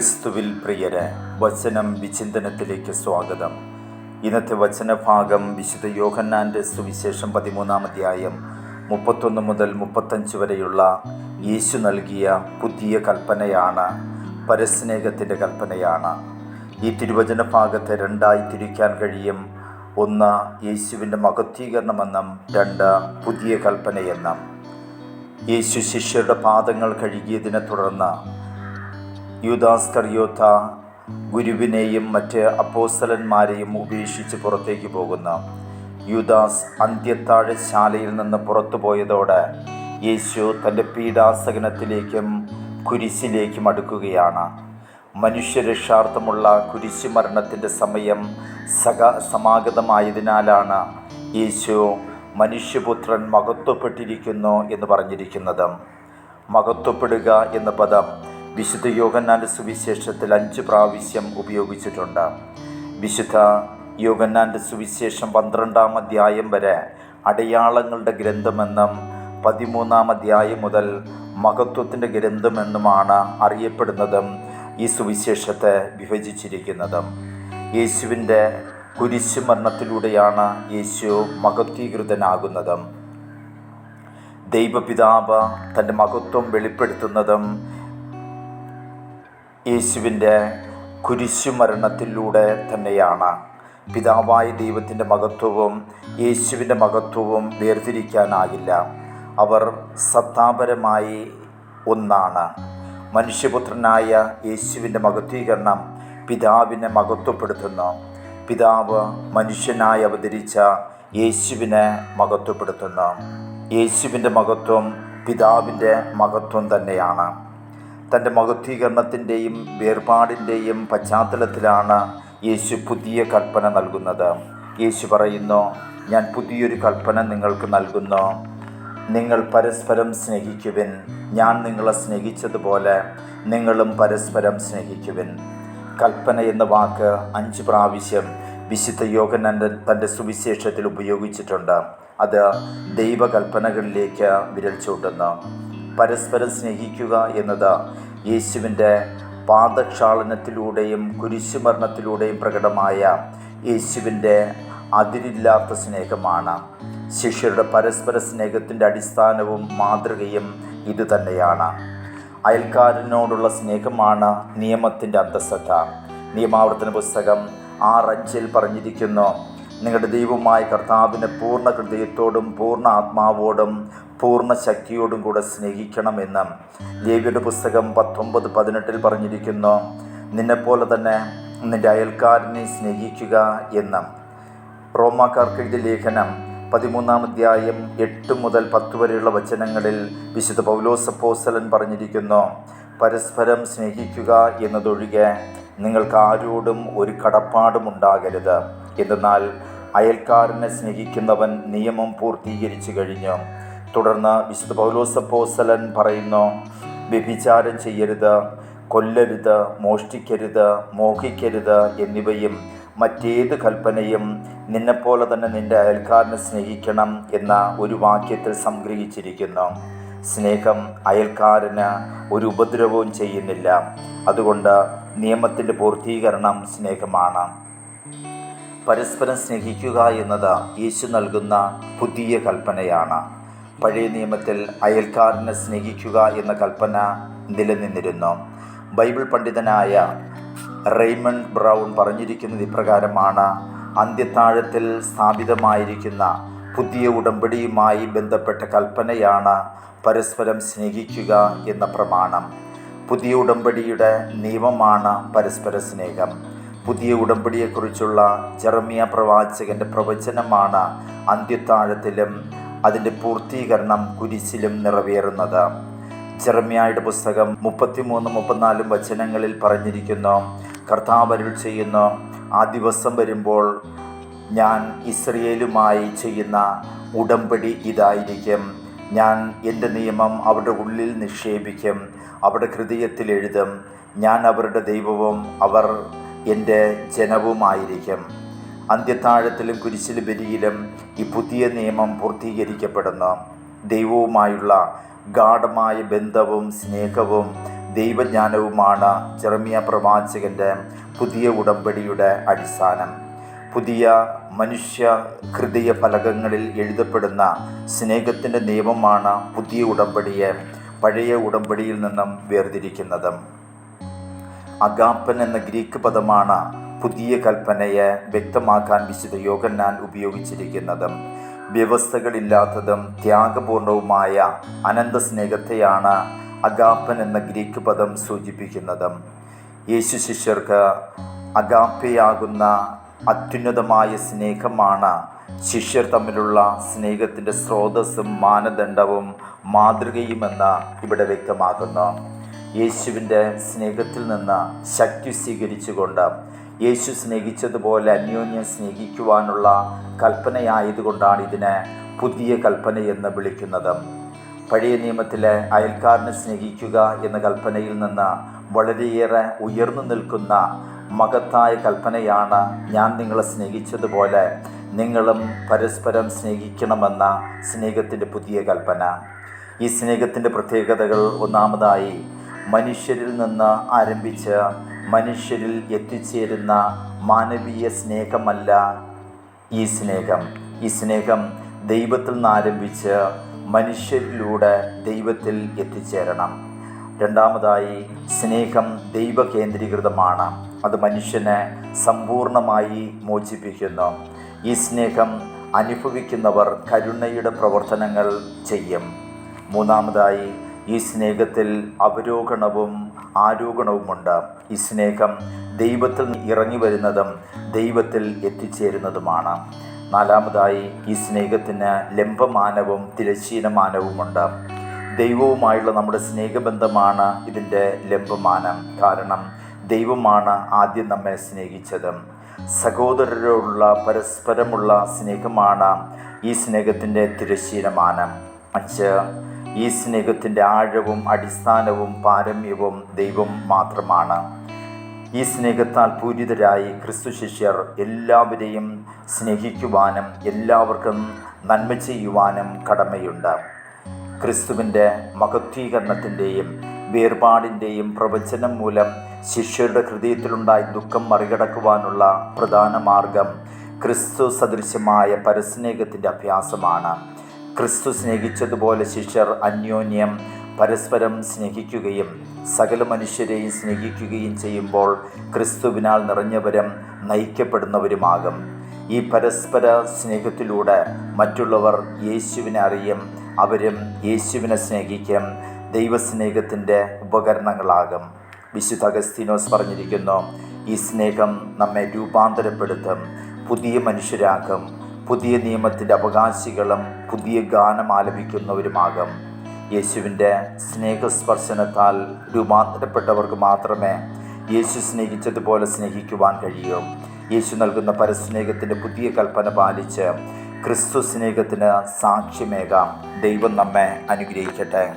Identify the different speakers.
Speaker 1: ക്രിസ്തുവിൽ പ്രിയരെ വചനം വിചിന്തനത്തിലേക്ക് സ്വാഗതം. ഇന്നത്തെ വചനഭാഗം വിശുദ്ധ യോഹന്നാന്റെ സുവിശേഷം പതിമൂന്നാം അധ്യായം മുപ്പത്തൊന്ന് മുതൽ മുപ്പത്തഞ്ച് വരെയുള്ള യേശു നൽകിയ പുതിയ കൽപ്പനയാണ് പരസ്നേഹത്തിന്റെ കൽപ്പനയാണ്. ഈ തിരുവചന ഭാഗത്തെ രണ്ടായി തിരിക്കാൻ കഴിയും. ഒന്ന് യേശുവിന്റെ മഹത്വീകരണമെന്നും രണ്ട് പുതിയ കൽപ്പനയെന്നും. യേശു ശിഷ്യരുടെ പാദങ്ങൾ കഴുകിയതിനെ തുടർന്ന് യൂദാസ് കറിയോത്ത ഗുരുവിനെയും മറ്റ് അപ്പോസ്തലന്മാരെയും ഉപേക്ഷിച്ച് പുറത്തേക്ക് പോകുന്നു യൂദാസ് അന്ത്യത്താഴശാലയിൽ നിന്ന് പുറത്തു പോയതോടെ യേശു തന്റെ പീഡാസകനത്തിലേക്കും കുരിശിലേക്കും അടുക്കുകയാണ്. മനുഷ്യരക്ഷാർത്ഥമുള്ള കുരിശു മരണത്തിന്റെ സമയം സക സമാഗതമായതിനാലാണ് യേശു മനുഷ്യപുത്രൻ മഹത്വപ്പെട്ടിരിക്കുന്നു എന്ന് പറഞ്ഞിരിക്കുന്നത്. മഹത്വപ്പെടുക എന്ന പദം വിശുദ്ധ യോഗന്നാന്റെ സുവിശേഷത്തിൽ അഞ്ച് പ്രാവശ്യം ഉപയോഗിച്ചിട്ടുണ്ട്. വിശുദ്ധ യോഗന്നാന്റെ സുവിശേഷം പന്ത്രണ്ടാം അധ്യായം വരെ അടയാളങ്ങളുടെ ഗ്രന്ഥമെന്നും പതിമൂന്നാം അധ്യായം മുതൽ മഹത്വത്തിന്റെ ഗ്രന്ഥമെന്നുമാണ് അറിയപ്പെടുന്നതും ഈ സുവിശേഷത്തെ വിഭജിച്ചിരിക്കുന്നതും. യേശുവിന്റെ കുരിശുമരണത്തിലൂടെയാണ് യേശു മഹത്വീകൃതനാകുന്നതും. ദൈവപിതാവ് തന്റെ മഹത്വം വെളിപ്പെടുത്തുന്നതും യേശുവിന്റെ കുരിശുമരണത്തിലൂടെ തന്നെയാണ്. പിതാവായ ദൈവത്തിന്റെ മഹത്വവും യേശുവിന്റെ മഹത്വവും വേർതിരിക്കാനാകില്ല അവർ സത്താപരമായി ഒന്നാണ്. മനുഷ്യപുത്രനായ യേശുവിന്റെ മഹത്വീകരണം പിതാവിനെ മഹത്വപ്പെടുത്തുന്നു. പിതാവ് മനുഷ്യനായി അവതരിച്ച യേശുവിനെ മഹത്വപ്പെടുത്തുന്നു. യേശുവിന്റെ മഹത്വം പിതാവിന്റെ മഹത്വം തന്നെയാണ്. തന്റെ മഹത്വീകരണത്തിന്റെയും വേർപാടിന്റെയും പശ്ചാത്തലത്തിലാണ് യേശു പുതിയ കൽപ്പന നൽകുന്നത്. യേശു പറയുന്നു ഞാൻ പുതിയൊരു കൽപ്പന നിങ്ങൾക്ക് നൽകുന്നു. നിങ്ങൾ പരസ്പരം സ്നേഹിക്കുവിൻ. ഞാൻ നിങ്ങളെ സ്നേഹിച്ചതുപോലെ നിങ്ങളും പരസ്പരം സ്നേഹിക്കുവിൻ. കൽപ്പന എന്ന വാക്ക് അഞ്ച് പ്രാവശ്യം വിശുദ്ധ യോഗനന്റെ തന്റെ സുവിശേഷത്തിൽ ഉപയോഗിച്ചിട്ടുണ്ട്. അത് ദൈവകൽപ്പനകളിലേക്ക് വിരൽ ചൂണ്ടുന്നു. പരസ്പരം സ്നേഹിക്കുക എന്നത് യേശുവിന്റെ പാദക്ഷാളനത്തിലൂടെയും കുരിശുമരണത്തിലൂടെയും പ്രകടമായ യേശുവിന്റെ അതിരില്ലാത്ത സ്നേഹമാണ്. ശിഷ്യരുടെ പരസ്പര സ്നേഹത്തിന്റെ അടിസ്ഥാനവും മാതൃകയും ഇതുതന്നെയാണ് അയൽക്കാരനോടുള്ള സ്നേഹമാണ് നിയമത്തിന്റെ അന്തസ്സത്ത. നിയമാവർത്തന പുസ്തകം ആറഞ്ചിൽ പറഞ്ഞിരിക്കുന്നു നിങ്ങളുടെ ദൈവമായ കർത്താവിനെ പൂർണ ഹൃദയത്തോടും പൂർണ ആത്മാവോടും പൂർണ ശക്തിയോടും കൂടെ സ്നേഹിക്കണമെന്ന് ലേവിയുടെ പുസ്തകം പത്തൊമ്പത് പതിനെട്ടിൽ പറഞ്ഞിരിക്കുന്നു. നിന്നെപ്പോലെ തന്നെ നിന്റെ അയൽക്കാരനെ സ്നേഹിക്കുക എന്ന്. റോമാക്കാർക്ക് എഴുതിയ ലേഖനം പതിമൂന്നാം അധ്യായം എട്ട് മുതൽ പത്ത് വരെയുള്ള വചനങ്ങളിൽ വിശുദ്ധ പൗലോസപ്പോസലൻ പറഞ്ഞിരിക്കുന്നു പരസ്പരം സ്നേഹിക്കുക എന്നതൊഴികെ നിങ്ങൾക്ക് ആരോടും ഒരു കടപ്പാടും ഉണ്ടാകരുത്. എന്തെന്നാൽ അയൽക്കാരനെ സ്നേഹിക്കുന്നവൻ നിയമം പൂർത്തീകരിച്ചു കഴിഞ്ഞു. തുടർന്ന് വിശുദ്ധ പൗലോസപ്പോസലൻ പറയുന്നു വ്യഭിചാരം ചെയ്യരുത് കൊല്ലരുത് മോഷ്ടിക്കരുത് മോഹിക്കരുത് എന്നിവയും മറ്റേത് കൽപ്പനയും നിന്നെപ്പോലെ തന്നെ നിന്റെ അയൽക്കാരനെ സ്നേഹിക്കണം എന്ന ഒരു വാക്യത്തിൽ സംഗ്രഹിച്ചിരിക്കുന്നു. സ്നേഹം അയൽക്കാരന് ഒരു ഉപദ്രവവും ചെയ്യുന്നില്ല. അതുകൊണ്ട് നിയമത്തിന്റെ പൂർത്തീകരണം സ്നേഹമാണ്. പരസ്പരം സ്നേഹിക്കുക എന്നത് യേശു നൽകുന്ന പുതിയ കൽപ്പനയാണ്. പഴയ നിയമത്തിൽ അയൽക്കാരനെ സ്നേഹിക്കുക എന്ന കൽപ്പന നിലനിന്നിരുന്നു. ബൈബിൾ പണ്ഡിതനായ റെയ്മണ്ട് ബ്രൗൺ പറഞ്ഞിരിക്കുന്നത് ഇപ്രകാരമാണ് അന്ത്യത്താഴത്തിൽ സ്ഥാപിതമായിരിക്കുന്ന പുതിയ ഉടമ്പടിയുമായി ബന്ധപ്പെട്ട കൽപ്പനയാണ് പരസ്പരം സ്നേഹിക്കുക എന്ന പ്രമാണം. പുതിയ ഉടമ്പടിയുടെ നിയമമാണ് പരസ്പര സ്നേഹം. പുതിയ ഉടമ്പടിയെക്കുറിച്ചുള്ള ജെറമിയ പ്രവാചകന്റെ പ്രവചനമാണ് അന്ത്യത്താഴത്തിലും അതിന്റെ പൂർത്തീകരണം കുരിശിലും നിറവേറുന്നത്. ജെറമിയായുടെ പുസ്തകം മുപ്പത്തിമൂന്ന് മുപ്പത്തിനാലും വചനങ്ങളിൽ പറഞ്ഞിരിക്കുന്നു കർത്താവരുൾ ചെയ്യുന്നു ആ ദിവസം വരുമ്പോൾ ഞാൻ ഇസ്രയേലുമായി ചെയ്യുന്ന ഉടമ്പടി ഇതായിരിക്കും. ഞാൻ എന്റെ നിയമം അവരുടെ ഉള്ളിൽ നിക്ഷേപിക്കും അവരുടെ ഹൃദയത്തിൽ എഴുതും. ഞാൻ അവരുടെ ദൈവവും അവർ എന്റെ ജനവുമായിരിക്കും. അന്ത്യത്താഴത്തിലും കുരിശിലും ബലിയിലും ഈ പുതിയ നിയമം പൂർത്തീകരിക്കപ്പെടുന്നു. ദൈവവുമായുള്ള ഗാഠമായ ബന്ധവും സ്നേഹവും ദൈവജ്ഞാനവുമാണ് ജെറമിയ പ്രവാചകന്റെ പുതിയ ഉടമ്പടിയുടെ അടിസ്ഥാനം. പുതിയ മനുഷ്യ ഹൃദയ ഫലകങ്ങളിൽ എഴുതപ്പെടുന്ന സ്നേഹത്തിന്റെ നിയമമാണ് പുതിയ ഉടമ്പടിയെ പഴയ ഉടമ്പടിയിൽ നിന്നും വേർതിരിക്കുന്നത്. അഗാപ്പൻ എന്ന ഗ്രീക്ക് പദമാണ് പുതിയ കൽപ്പനയെ വ്യക്തമാക്കാൻ വിശുദ്ധ യോഗന്നാൻ ഉപയോഗിച്ചിരിക്കുന്നതും വ്യവസ്ഥകളില്ലാത്തതും ത്യാഗപൂർണവുമായ അനന്ത സ്നേഹത്തെയാണ് അഗാപ്പൻ എന്ന ഗ്രീക്ക് പദം സൂചിപ്പിക്കുന്നതും. യേശു ശിഷ്യർക്ക് അഗാപ്പയാകുന്ന അത്യുന്നതമായ സ്നേഹമാണ് ശിഷ്യർ തമ്മിലുള്ള സ്നേഹത്തിന്റെ സ്രോതസ്സും മാനദണ്ഡവും മാതൃകയുമെന്ന് ഇവിടെ വ്യക്തമാക്കുന്നു. യേശുവിന്റെ സ്നേഹത്തിൽ നിന്ന് ശക്തി സ്വീകരിച്ചുകൊണ്ട് യേശു സ്നേഹിച്ചതുപോലെ അന്യോന്യം സ്നേഹിക്കുവാനുള്ള കൽപ്പനയായതുകൊണ്ടാണ് ഇതിനെ പുതിയ കൽപ്പന എന്ന് വിളിക്കുന്നത്. പഴയ നിയമത്തിലെ അയൽക്കാരനെ സ്നേഹിക്കുക എന്ന കൽപ്പനയിൽ നിന്ന് വളരെയേറെ ഉയർന്നു നിൽക്കുന്ന മഹത്തായ കൽപ്പനയാണ് ഞാൻ നിങ്ങളെ സ്നേഹിച്ചതുപോലെ നിങ്ങളും പരസ്പരം സ്നേഹിക്കണമെന്ന സ്നേഹത്തിന്റെ പുതിയ കൽപ്പന. ഈ സ്നേഹത്തിന്റെ പ്രത്യേകതകൾ ഒന്നാമതായി മനുഷ്യരിൽ നിന്ന് ആരംഭിച്ച് മനുഷ്യരിൽ എത്തിച്ചേരുന്ന മാനവീയ സ്നേഹമല്ല ഈ സ്നേഹം. ഈ സ്നേഹം ദൈവത്തിൽ നിന്ന് ആരംഭിച്ച് മനുഷ്യരിലൂടെ ദൈവത്തിൽ എത്തിച്ചേരണം. രണ്ടാമതായി സ്നേഹം ദൈവകേന്ദ്രീകൃതമാണ്. അത് മനുഷ്യനെ സമ്പൂർണമായി മോചിപ്പിക്കുന്നു. ഈ സ്നേഹം അനുഭവിക്കുന്നവർ കരുണയുടെ പ്രവർത്തനങ്ങൾ ചെയ്യും. മൂന്നാമതായി ഈ സ്നേഹത്തിൽ അവരോഹണവും ആരോഹണവുമുണ്ട്. ഈ സ്നേഹം ദൈവത്തിൽ ഇറങ്ങി വരുന്നതും ദൈവത്തിൽ എത്തിച്ചേരുന്നതുമാണ്. നാലാമതായി ഈ സ്നേഹത്തിന് ലംബമാനവും തിരശ്ചീനമാനവുമുണ്ട്. ദൈവവുമായുള്ള നമ്മുടെ സ്നേഹബന്ധമാണ് ഇതിന്റെ ലംബമാനം. കാരണം ദൈവമാണ് ആദ്യം നമ്മെ സ്നേഹിച്ചത്. സഹോദരരോടുള്ള പരസ്പരമുള്ള സ്നേഹമാണ് ഈ സ്നേഹത്തിന്റെ തിരശ്ശീനമാനം അഞ്ച് ഈ സ്നേഹത്തിന്റെ ആഴവും അടിസ്ഥാനവും പാരമ്യവും ദൈവം മാത്രമാണ്. ഈ സ്നേഹത്താൽ പൂരിതരായി ക്രിസ്തു ശിഷ്യർ എല്ലാവരെയും സ്നേഹിക്കുവാനും എല്ലാവർക്കും നന്മ ചെയ്യുവാനും കടമയുണ്ട്. ക്രിസ്തുവിന്റെ മഹത്വീകരണത്തിന്റെയും വേർപാടിന്റെയും പ്രവചനം മൂലം ശിഷ്യരുടെ ഹൃദയത്തിലുണ്ടായ ദുഃഖം മറികടക്കുവാനുള്ള പ്രധാന മാർഗം ക്രിസ്തു സദൃശ്യമായ പരസ്നേഹത്തിന്റെ അഭ്യാസമാണ്. ക്രിസ്തു സ്നേഹിച്ചതുപോലെ ശിഷ്യർ അന്യോന്യം പരസ്പരം സ്നേഹിക്കുകയും സകല മനുഷ്യരെയും സ്നേഹിക്കുകയും ചെയ്യുമ്പോൾ ക്രിസ്തുവിനാൽ നിറഞ്ഞവരും നയിക്കപ്പെടുന്നവരുമാകും. ഈ പരസ്പര സ്നേഹത്തിലൂടെ മറ്റുള്ളവർ യേശുവിനെ അറിയും അവരും യേശുവിനെ സ്നേഹിക്കും ദൈവസ്നേഹത്തിന്റെ ഉപകരണങ്ങളാകും. വിശുദ്ധ അഗസ്തീനോസ് പറഞ്ഞിരിക്കുന്നു ഈ സ്നേഹം നമ്മെ രൂപാന്തരപ്പെടുത്തും പുതിയ മനുഷ്യരാക്കും. പുതിയ നിയമത്തിന്റെ അവകാശികളും പുതിയ ഗാനം ആലപിക്കുന്നവരുമാകും. യേശുവിന്റെ സ്നേഹസ്പർശനത്താൽ രൂപാന്തരപ്പെട്ടവർക്ക് മാത്രമേ യേശു സ്നേഹിച്ചതുപോലെ സ്നേഹിക്കുവാൻ കഴിയൂ. യേശു നൽകുന്ന പരസ്നേഹത്തിന്റെ പുതിയ കൽപ്പന പാലിച്ച് ക്രിസ്തു സ്നേഹത്തിന് സാക്ഷ്യമേകാം. ദൈവം നമ്മെ അനുഗ്രഹിക്കട്ടെ.